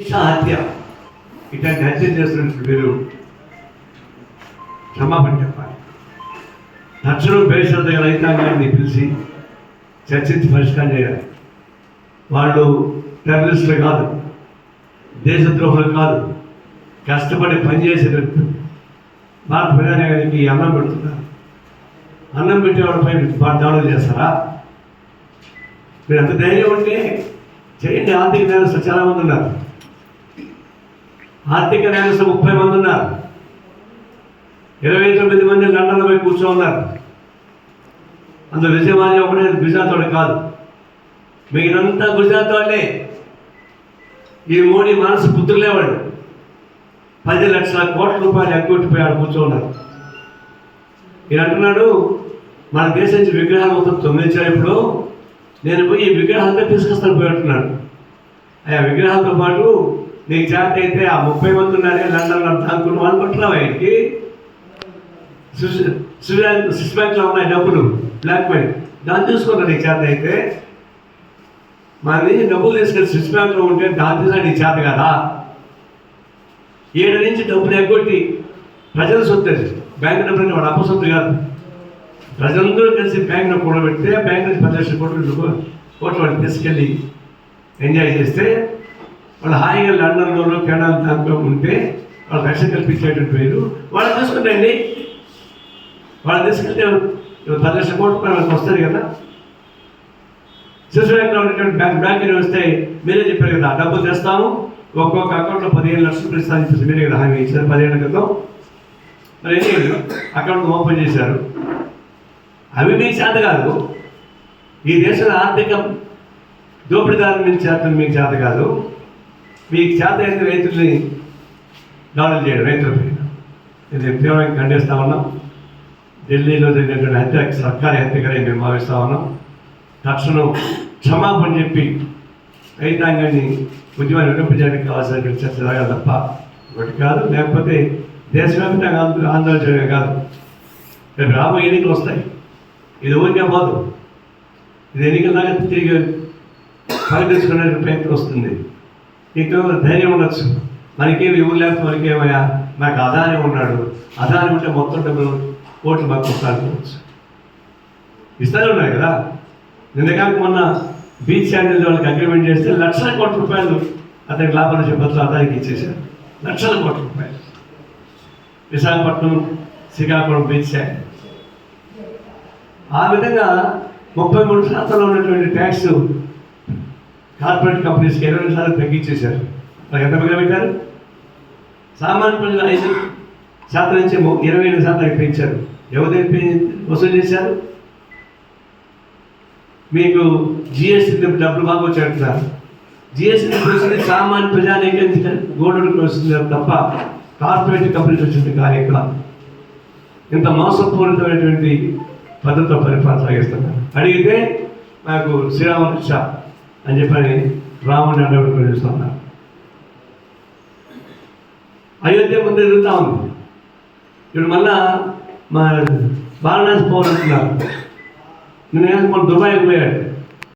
హత్య ఇట్లాంటి హత్య చేస్తున్నట్టు మీరు క్షమాపణ చెప్పాలి. తక్షణం పేషెంట్ దగ్గర రైతాంగాన్ని పిలిచి చర్చించి పరిష్కారం చేయాలి. వాళ్ళు టెర్రరిస్టులు కాదు దేశద్రోహులు కాదు కష్టపడి పనిచేసే వ్యక్తులు భారత ప్రధానికి అన్నం పెడుతున్నారు. అన్నం పెట్టేవాడిపై వాడు దాడులు చేస్తారా? మీరు ఎంత ధైర్యం ఉంటే చేయండి. ఆర్థిక నేరస్తులు చాలామంది ఉన్నారు. ఆర్థిక నేరస్తులు ముప్పై మంది ఉన్నారు. ఇరవై తొమ్మిది మంది లండన్లో పోయి కూర్చో ఉన్నారు. అందులో విజయవాడ ఒకటే గుజరాత్ వాడు కాదు. మిగిలినంతా గుజరాత్ వాళ్ళే ఈ మోడీ మనసు పుత్రులేవాడు. పది లక్షల కోట్ల రూపాయలు ఎగ్గొట్టిపోయి ఆడ కూర్చోన్నారు ఈయన అంటున్నాడు మన దేశం నుంచి విగ్రహాలు మొత్తం తొమ్మిదించారు ఇప్పుడు. నేను పోయి ఈ విగ్రహాలతో తీసుకొస్తాను పోయి అంటున్నాడు. ఆ విగ్రహాలతో పాటు నీకు చేత అయితే ఆ ముప్పై మంది ఉన్నారే లండన్లో దాక్కుని వాళ్ళు పట్టున్నావు ఆయనకి స్విస్ బ్యాంక్లో ఉన్నాయి డబ్బులు బ్లాక్ మనీ దాన్ని తీసుకున్నా నీకు చేత అయితే. మరి డబ్బులు తీసుకెళ్ళి స్విస్ బ్యాంక్లో ఉంటే దాని తీసుకుని నీకు చేత కదా? ఏడు నుంచి డబ్బులు ఎగ్గొట్టి ప్రజల సొత్తు బ్యాంక్ డబ్బులు వాడు అప్పు సొత్తు కాదు. ప్రజలందరూ కలిసి బ్యాంక్లో కూడబెడితే బ్యాంక్ నుంచి పది లక్షల కోట్లు కోట్లు వాడిని తీసుకెళ్ళి ఎంజాయ్ చేస్తే వాళ్ళు హాయిగా లండన్లోనూ కెనడా దాంట్లో ఉంటే వాళ్ళు రక్ష కల్పించేటువంటి పేరు వాళ్ళు తీసుకుంటండి వాళ్ళు తీసుకెళ్తే పది లక్షల కోట్ల వాళ్ళకి వస్తుంది కదా. శిశు బ్యాంక్లో ఉన్నటువంటి బ్యాంక్ బ్యాంకులు వస్తే మీరే చెప్పారు కదా డబ్బులు తెస్తాము. ఒక్కొక్క అకౌంట్లో పదిహేను లక్షలు ప్రస్తావించారు మీరే కదా హామీ ఇచ్చారు పదిహేను క్రితం మరి ఏం లేదు అకౌంట్ ఓపెన్ చేశారు. అవి మీకు చేత కాదు. ఈ దేశంలో ఆర్థిక దోపిడీదారుల మీకు చేత మీకు చేత కాదు. మీకు చేత అయితే రైతుల్ని దాడులు చేయడం రైతుల పైన. ఇది తీవ్రంగా ఖండిస్తా ఉన్నాం. ఢిల్లీలో జరిగినటువంటి హత్య సర్కారీ హత్యగా మేము భావిస్తా ఉన్నాం. తక్షణం క్షమాపణ చెప్పి రైతాంగాన్ని ఉద్యమాన్ని వినిపించడానికి కావాల్సినటువంటి చర్చ జరగాలి తప్ప ఒకటి కాదు. లేకపోతే దేశవ్యాప్తంగా ఆందోళన ఆందోళన చేయడమే కాదు. రేపు రాబో ఎన్నికలు వస్తాయి. ఇది ఊరికే పోదు. ఇది ఎన్నికల దాకా తిరిగి పరిగెత్తుకునే ప్రయత్నం వస్తుంది. నీకు ధైర్యం ఉండొచ్చు. మనకేమి ఎవరు లేకపోతే మనకేమయ్యా నాకు అదాని ఉన్నాడు. అదాని ఉంటే మొత్తం డబ్బులు కోట్లు మాకు కొట్టాడుకోవచ్చు ఇస్తానే ఉన్నాయి కదా? నిన్నగాక మొన్న బీచ్ శాండిల్ వాళ్ళకి అగ్రిమెంట్ చేస్తే లక్షల కోట్ల రూపాయలు అతనికి లాభాలు చెప్పచ్చు అదానికి ఇచ్చేశారు. లక్షల కోట్ల రూపాయలు. విశాఖపట్నం శ్రీకాకుళం బీచ్ శాండిల్. ఆ విధంగా ముప్పై మూడు శాతంలో ఉన్నటువంటి ట్యాక్స్ కార్పొరేట్ కంపెనీస్కి ఇరవై రెండు శాతం తగ్గించేశారు. వాళ్ళకి ఎంత మిగతా పెట్టారు? సామాన్య ప్రజలు ఐదు శాతం నుంచి ఇరవై ఐదు శాతానికి పెంచారు. ఎవరు వసూలు చేశారు? మీకు జిఎస్టీ డబ్బులు బాగా వచ్చారంటున్నారు జిఎస్టీ వచ్చింది సామాన్య ప్రజానికి గోడలకు వస్తుంది తప్ప కార్పొరేట్ కంపెనీస్ వచ్చింది కార్యక్రమం ఇంత మోసపూరితమైనటువంటి పద్ధతిలో పరిపాలన సాగిస్తున్నారు. అడిగితే నాకు శ్రీరాముడు షా అని చెప్పని రాముని అడగడం చూస్తున్నారు అయోధ్య ముందు ఎదుగుతా ఉంది. ఇప్పుడు మళ్ళా మా వారణాసి పోవాలంటున్నారు. నేను మన దుబాయ్కి పోయాడు.